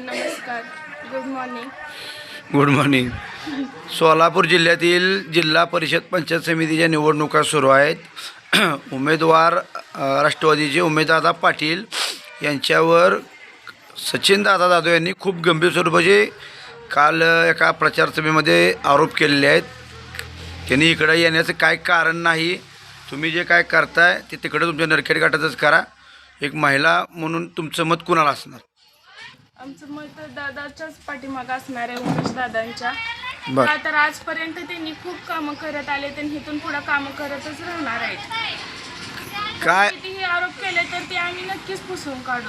नमस्कार good morning good morning Solapur जिल्ह्यातील जिल्हा परिषद पंचायत समितीच्या निवडणुका सुरू आहेत. उमेदवार राष्ट्रवादीचे उमेदवार पाटील यांच्यावर सचिन दादा जाधव यांनी खूप गंभीर स्वरूपाचे काल एका प्रचारसभेमध्ये आरोप केलेले आहेत. त्यांनी इकडं येण्याचं काय कारण नाही तुम्ही जे काय करताय ते तिकडं तुमच्या नरखेड गाठातच करा. एक महिला म्हणून तुमचं मत कुणाला असणार? आमचं मत दादाच्याच पाठीमागं असणार आहे उमेश दादांच्या. बरं. का तर आजपर्यंत त्यांनी खूप कामं करत आले त्यांनी इथून पुढे कामं करतच राहणार आहेत. काय? कितीही आरोप केले तर ते आम्ही नक्कीच पुसून काढू.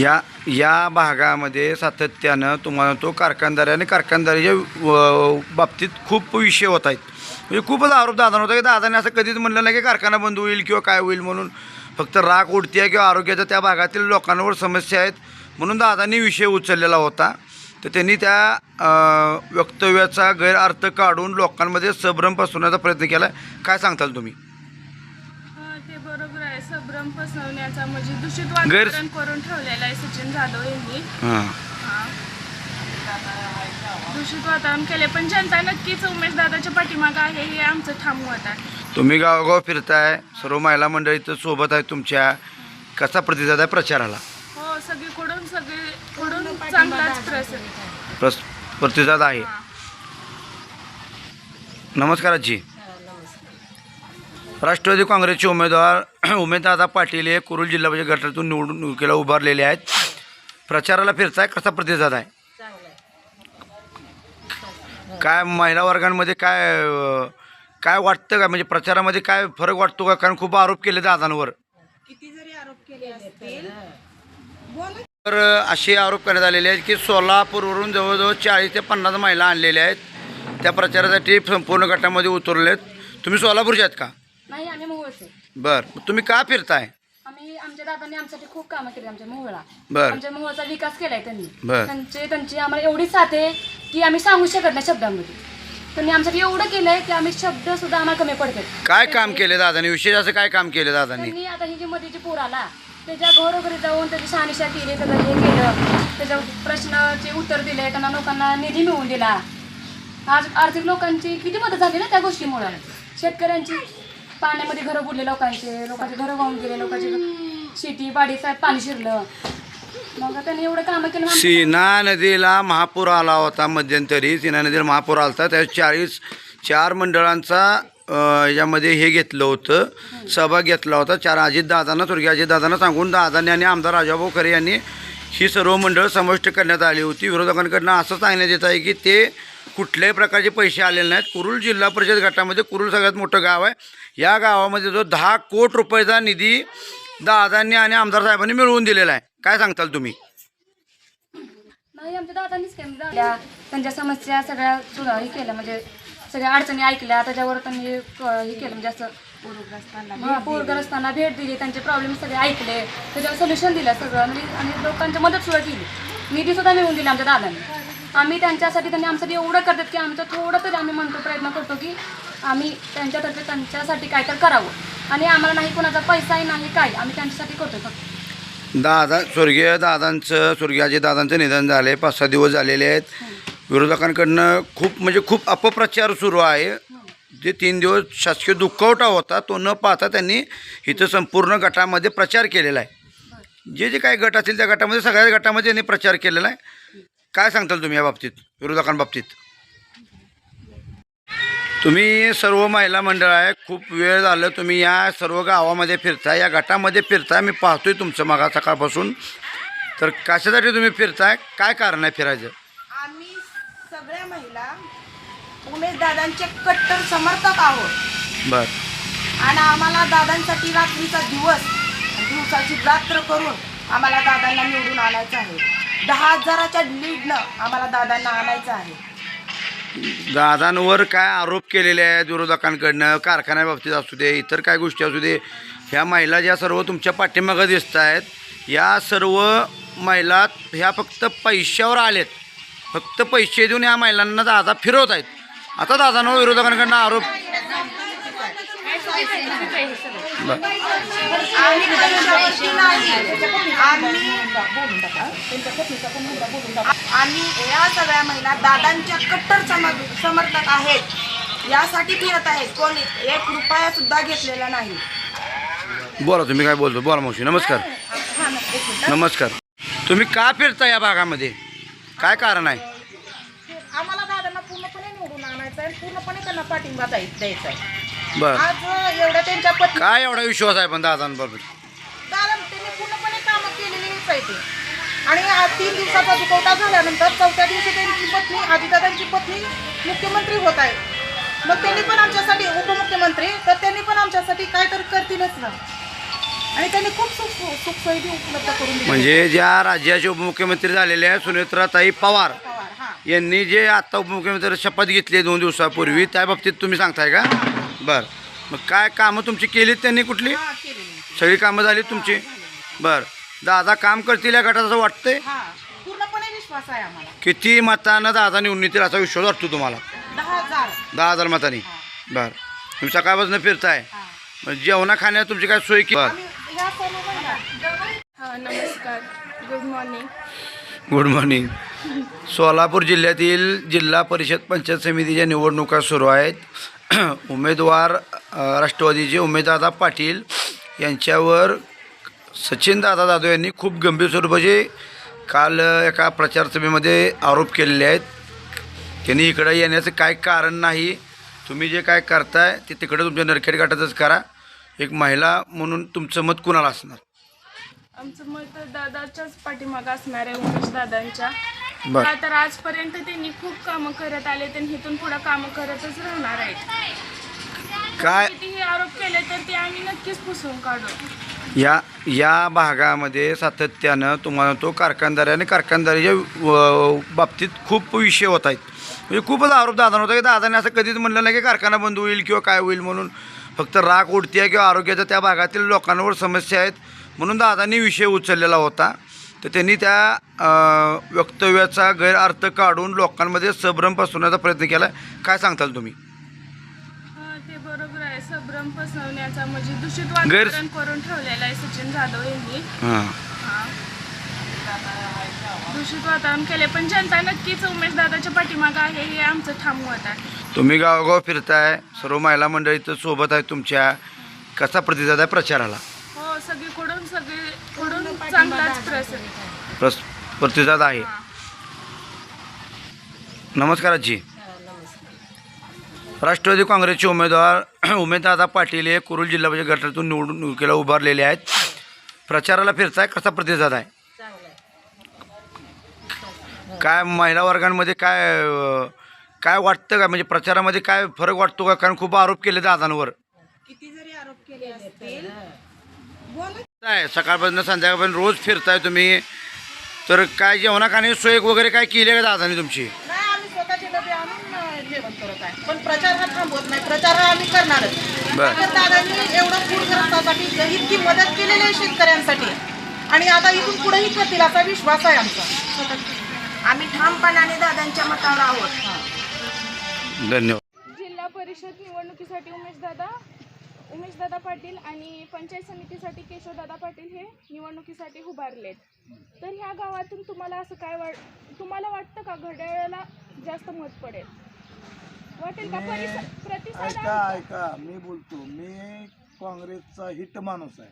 या या भागामध्ये सातत्यानं तुम्हाला तो कारखानदारी आणि कारखानदारीच्या व- बाबतीत खूप विषय होत आहेत. म्हणजे खूपच आरोप दादा होता की दादाने असं कधीच म्हणलं नाही की कारखाना बंद होईल किंवा काय होईल म्हणून. फक्त राग उडते आहे किंवा आरोग्याच्या त्या भागातील लोकांवर समस्या आहेत. म्हणून दादांनी विषय उचललेला होता. तर त्यांनी त्या वक्तव्याचा गैरअर्थ काढून लोकांमध्ये संभ्रम पसरवण्याचा प्रयत्न केला. काय सांगताल तुम्ही? ते बरोबर आहे. संभ्रम पसरवण्याचा म्हणजे दूषित गैर- वातावरण करून ठेवलेलं आहे सचिन जाधव यांनी. हां. दूषित वातावरण केले पण जनता नक्कीच उमेश दादाच्या पाठीमागं आहे. हे आमचं ठाम मत आहे. तुम्ही गावोगाव फिरताय. सर्व महिला मंडळी इथं सोबत आहे तुमच्या. कसा प्रतिसाद आहे प्रचाराला? चांगलाच प्रस प्रतिसाद आहे. नमस्कार आजी. राष्ट्रवादी काँग्रेसचे उमेदवार उमेददादा पाटील हे कुरुल जिल्हा परिषद गटातून निवडणुकीला उभारलेले आहेत. प्रचाराला फिरताय कसा प्रतिसाद आहे? काय महिला वर्गांमध्ये काय अं, काय वाटतं का? म्हणजे प्रचारामध्ये काय फरक वाटतो का? कारण खूप आरोप केले दादांवर. किती जरी आरोप केले असतील बोला तर असे आरोप करण्यात आलेले आहेत की सोलापूरवरून जवळजवळ चाळीस ते पन्नास महिला आणलेल्या आहेत. त्या प्रचारासाठी संपूर्ण गटामध्ये उतरले आहेत तुम्ही सोलापूरचे आहेत का? नाही आम्ही मोहोळचे बरं. तुम्ही का फिरताय? आम्ही आमच्या दादांनी आमच्यासाठी खूप कामं केली आमच्या मोहोळा बर. आमच्या मोहोळचा विकास केलाय त्यांनी. बर. त्यांचे त्यांची आम्हाला एवढी साथ आहे की आम्ही सांगू शकत नाही शब्दांमध्ये. त्यांनी आमच्यासाठी एवढं केलंय की आम्ही शब्द सुद्धा आम्हाला कमी पडतात. काय काम केले दादानी? विशेष असं काय काम केलं दादांनी? त्यांनी आता ही जी मधीची पूर आला त्याच्या घरोघरी जाऊन त्याची शहानिशा केली त्याला हे केलं. त्याच्या प्रश्नाचे उत्तर दिले त्यांना लोकांना निधी मिळवून दिला. आज आर्थिक लोकांची किती मदत झाली ना त्या गोष्टीमुळे? शेतकऱ्यांची पाण्यामध्ये घरं बुडले लोकांचे लोकांचे घरं वाहून गेले लोकांची शेती बाडीचं पाणी शिरलं. मग त्यांनी एवढं कामं केलं सीना नदीला महापूर आला होता मध्यंतरी. सीना नदीला महापूर आला होता त्या चाळीस चार मंडळांचा यामध्ये हे घेतलं होतं. सहभाग घेतला होता. चार अजितदादांना स्वर्गीय अजितदादांना सांगून दादांनी आणि आमदार राजाभाऊ खरे यांनी ही सर्व मंडळ समाविष्ट करण्यात आली होती. विरोधकांकडनं असं सांगण्यात येत आहे की ते कुठल्याही प्रकारचे पैसे आलेले नाहीत. कुरुल जिल्हा परिषद गटामध्ये कुरुल सगळ्यात मोठं गाव आहे. या गावामध्ये जो दहा कोट रुपयाचा निधी दादांनी आणि आमदार साहेबांनी मिळवून दिलेला आहे. काय सांगताल तुम्ही? नाही आमच्या दादांनीच केलं त्यांच्या समस्या सगळ्या सुद्धा केल्या. म्हणजे सगळ्या अडचणी ऐकल्या. त्याच्यावर त्यांनी हे केलं. म्हणजे असं हा, पूरग्रस्तांना भेट दिली. त्यांचे प्रॉब्लेम सगळे ऐकले. त्याच्यावर सोल्युशन दिलं सगळं. म्हणजे आणि लोकांची मदत सुद्धा केली. निधी सुद्धा मिळवून दिला आमच्या दादांनी. आम्ही त्यांच्यासाठी त्यांनी आमच्यासाठी एवढं करतात की आमचं थोडं तरी आम्ही म्हणतो प्रयत्न करतो की आम्ही त्यांच्यातर्फे त्यांच्यासाठी काय तर करावं. आणि आम्हाला नाही कोणाचा पैसाही नाही काय आम्ही त्यांच्यासाठी करतो फक्त. दादा स्वर्गीय दादांचं स्वर्गीय दादांचं निधन झालं. आहे पाच सहा दिवस झालेले आहेत. विरोधकांकडनं खूप म्हणजे खूप अपप्रचार सुरू आहे. जे तीन दिवस शासकीय दुखवटा होता तो न पाहता त्यांनी इथं संपूर्ण गटामध्ये प्रचार केलेला आहे. जे जे काही गट असतील त्या गटामध्ये सगळ्या गटामध्ये त्यांनी प्रचार केलेला आहे. काय सांगताल तुम्ही या बाबतीत विरोधकांबाबतीत तुम्ही सर्व महिला मंडळ आहे खूप वेळ झालं तुम्ही या सर्व गावामध्ये फिरताय या गटामध्ये फिरताय मी पाहतोय तुमचं मागा सकाळपासून. तर कशासाठी तुम्ही फिरताय? काय कारण आहे फिरायचं? सगळ्या महिला उमेश दादांचे कट्टर समर्थक आहोत. बर. आणि आम्हाला दादांसाठी रात्रीचा दिवस दिवसाची रात्र करून आम्हाला दादांना निवडून आणायचं आहे. दहा हजाराच्या लीडनं आम्हाला दादांना आणायचं आहे. दादांवर काय आरोप केलेले आहेत विरोधकांकडनं? कारखान्याबाबतीत असू दे इतर काय गोष्टी असू दे ह्या महिला ज्या सर्व तुमच्या पाठीमागं दिसत आहेत या सर्व महिला ह्या फक्त पैशावर आलेत. फक्त पैसे देऊन या महिलांना दादा फिरवत आहेत. आता दादांवर विरोधकांकडनं आरोप. आम्ही या सगळ्या महिला दादांच्या कट्टर सम- समर्थक आहेत. यासाठी फिरत आहेत. कोणी? एक रुपया सुद्धा घेतलेला नाही. बोला तुम्ही काय बोलतो? बोला मावशी. नमस्कार. नमस्कार. तुम्ही का फिरता या भागामध्ये? काय कारण आहे? आम्हाला दादांना पूर्णपणे निवडून आणायचं आहे पूर्णपणे त्यांना पाठिंबा द्याय- द्यायचा आहे. बर. आज एवढ्या त्यांच्या पत्नी काय एवढा विश्वास आहे पण दादांबरोबर? दादा त्यांनी पूर्णपणे कामं केलेलीच आहे ते. आणि आज तीन दिवसाचा दुखवटा झाल्यानंतर चौथ्या दिवशी त्यांची पत्नी आदिदादांची पत्नी मुख्यमंत्री होत आहे. मग त्यांनी पण आमच्यासाठी उपमुख्यमंत्री तर त्यांनी पण आमच्यासाठी काय तर करतीलच ना. आणि त्यांनी खूप सुख सुखसोयी बी उपलब्ध करून दिली म्हणजे ज्या राज्याचे उपमुख्यमंत्री झालेले आहेत सुनेत्राताई पवार पवार हां. यांनी जे आता उपमुख्यमंत्री शपथ घेतली दोन दिवसापूर्वी त्या बाबतीत तुम्ही सांगताय का? बर. मग काय कामं तुमची केलीत त्यांनी कुठली? हां केलेली सगळी कामं झाली तुमची? बर. दादा काम करतील या गटात असं वाटतंय? हां पूर्णपणे विश्वास आहे आम्हाला. किती मतानं दादा निवडून येतील असा विश्वास वाटतो तुम्हाला? दहा हजार. दहा हजार मतांनी. बर. तुम्ही सकाळपासून फिरताय. मग जेवणा खाण्यात तुमची काय सोय की बर. आम्ही नमस्कार good morning good morning Solapur जिल्ह्यातील जिल्हा परिषद पंचायत समितीच्या निवडणुका सुरू आहेत. उमेदवार राष्ट्रवादीचे उमेदवार पाटील यांच्यावर सचिन दादा जाधव यांनी खूप गंभीर स्वरूपाचे काल एका प्रचारसभेमध्ये आरोप केलेले आहेत. त्यांनी इकडं येण्याचं काय कारण नाही तुम्ही जे काय करताय ते तिकडं तुमच्या नरखेड गाठातच करा. एक महिला म्हणून तुमचं मत कुणाला असणार? आमचं मत दादाच्याच पाठीमागं असणार आहे उमेश दादांच्या. बरं. का तर आजपर्यंत त्यांनी खूप कामं करत आले त्यांनी इथून पुढे कामं करतच राहणार आहेत. काय? कितीही आरोप केले तर ते आम्ही नक्कीच पुसून काढू. या या भागामध्ये सातत्यानं तुम्हाला तो कारखानदारी आणि कारखानदारीच्या व- बाबतीत खूप विषय होत आहेत. म्हणजे खूपच आरोप दादा होता की दादाने असं कधीच म्हणलं नाही की कारखाना बंद होईल किंवा काय होईल म्हणून. फक्त राग उडते आहे किंवा आरोग्याचा त्या भागातील लोकांवर समस्या आहेत. म्हणून दादांनी विषय उचललेला होता. तर त्यांनी त्या वक्तव्याचा गैरअर्थ काढून लोकांमध्ये संभ्रम पसरवण्याचा प्रयत्न केला. काय सांगताल तुम्ही? ते बरोबर आहे. संभ्रम पसरवण्याचा म्हणजे दूषित गैर- वातावरण करून ठेवलेलं आहे सचिन जाधव यांनी. हां. दूषित वातावरण केले पण जनता नक्कीच उमेश दादाच्या पाठीमागं आहे हे आमचं ठाम मत आहे. तुम्ही गावोगाव फिरताय सर्व महिला मंडळी सोबत आहे तुमच्या. कसा प्रतिसाद आहे प्रचाराला? हो सगळीकडून सगळीकडून चांगलाच प्रसन्न प्रस प्रतिसाद आहे. नमस्कार आजी. राष्ट्रवादी काँग्रेसचे उमेदवार उमेददादा पाटील हे कुरुल जिल्हा परिषद गटातून निवडणुकीला उभारलेले आहेत. प्रचाराला फिरताय कसा प्रतिसाद आहे? काय महिला वर्गांमध्ये काय अं, काय वाटतं का? म्हणजे प्रचारामध्ये काय फरक वाटतो का? कारण खूप आरोप केले दादांवर. किती जरी आरोप केले असतील काय सकाळपासून संध्याकाळपर्यंत रोज फिरताय तुम्ही? तर काय जेवणा खाणे सोय वगैरे काय केली आहे का दादाने तुमची? नाही आम्ही स्वतःचे डबे आणून अं, जेवण करत आहे. पण प्रचार हा थांबवत नाही. प्रचार हा आम्ही करणारच. बर. तर दादांनी एवढं पूरग्रस्तासाठी इतकी मदत केलेली आहे शेतकऱ्यांसाठी. आणि आता इथून पुढेही करतील असा विश्वास आहे आमचा. आम्ही ठामपणाने दादांच्या मतावर आहोत. धन्यवाद. जिल्हा परिषद निवडणुकीसाठी उमेशदादा उमेशदादा पाटील आणि पंचायत समितीसाठी केशवदादा पाटील हे निवडणुकीसाठी उभारलेत. तर ह्या गावातून तुम्हाला असं काय वाट तुम्हाला वाटतं का घड्याळाला जास्त मत पडेल? वाटेल का? परिस- प्रतिसाद ऐका आहे? ऐका मी बोलतो. मी काँग्रेसचा हिट माणूस आहे.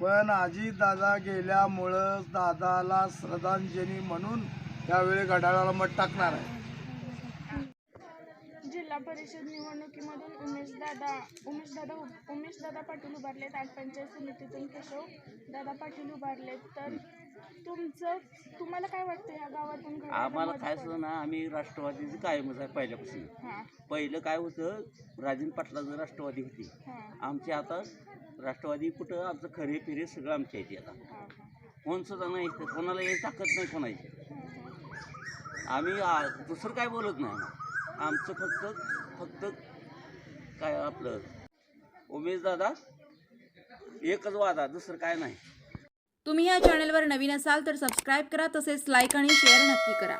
पण आजी दादा गेल्यामुळं दादाला श्रद्धांजली म्हणून यावेळी घड्याळाला मत टाकणार आहे. जिल्हा परिषद निवडणुकीमधून उमेशदादा उमेशदादा उमेशदादा पाटील उभारलेत आज पंचायत समितीतून केशव दादा पाटील उभारलेत तर तुमचं तुम्हाला काय वाटतं ह्या गावातून आम्हाला काय? सुद्धा ना आम्ही राष्ट्रवादीची कायमच आहे पहिल्यापासून. हां. पहिलं काय होतं राजन पाटलाचं राष्ट्रवादी होती. हां. आमची आता राष्ट्रवादी कुठं आमचं खरे फिरे सगळं आमच्या इथे आता. हां कोण सुद्धा नाही इथं कोणाला यायची ताकद नाही कोणाची. आम्ही आ- दुसरं काय बोलत नाही. आमचं फक्त फक्त काय आपलं उमेश दादा एकच वादा दुसरं काय नाही. तुम्ही या चॅनलवर नवीन असाल तर सबस्क्राईब करा तसेच लाईक आणि शेअर नक्की करा.